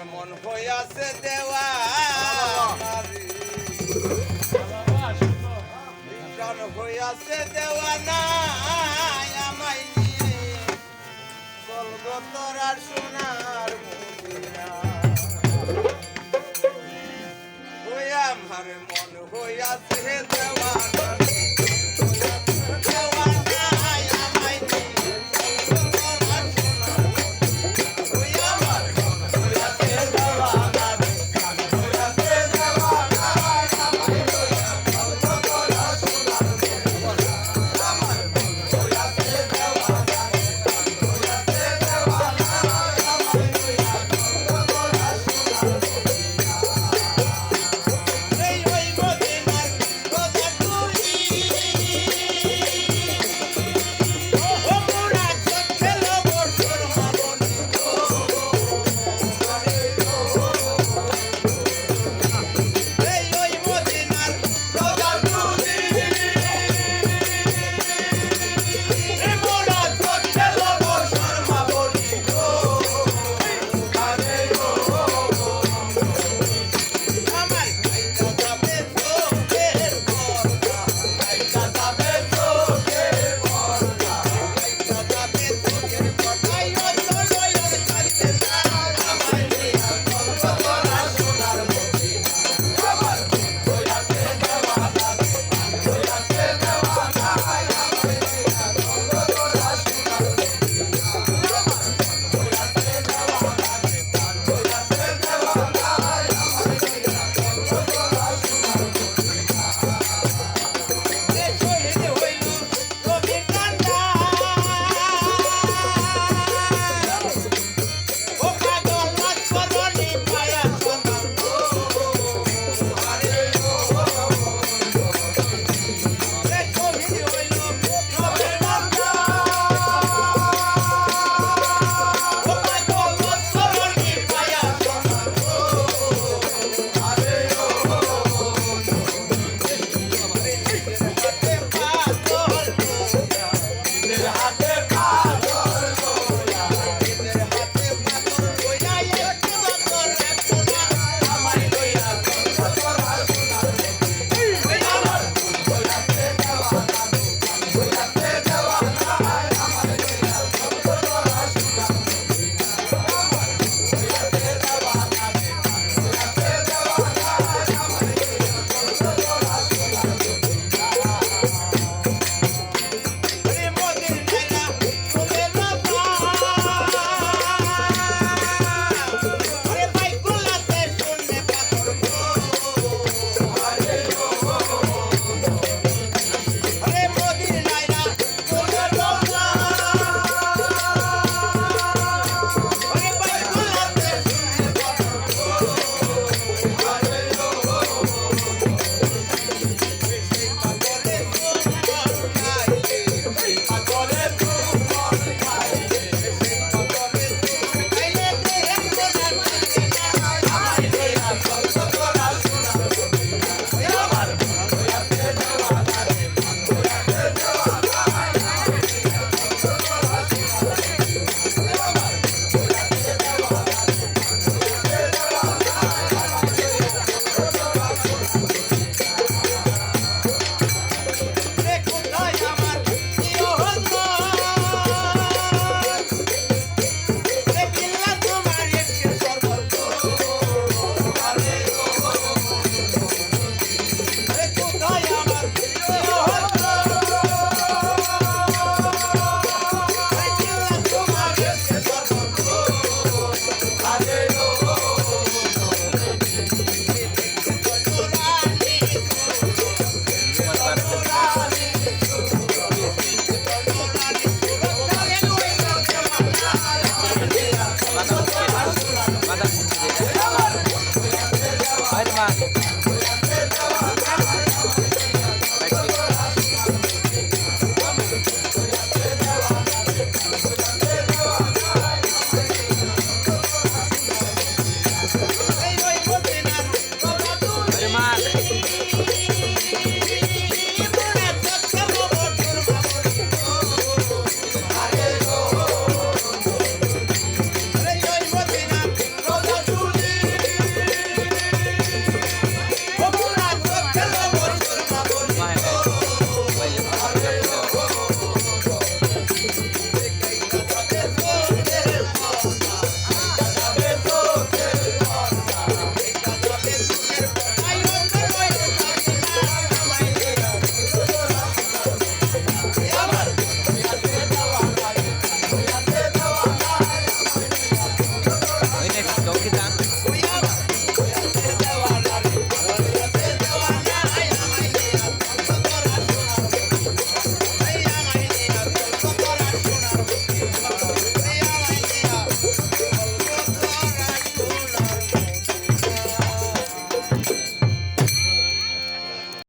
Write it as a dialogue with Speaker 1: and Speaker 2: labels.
Speaker 1: আমার মন হইয়াছে দেওয়া হইয়াছে দেওয়া না আমায় নিয়ে। কলকাতার আর সোনার হইয়া আমার মন হইয়াছে দেওয়া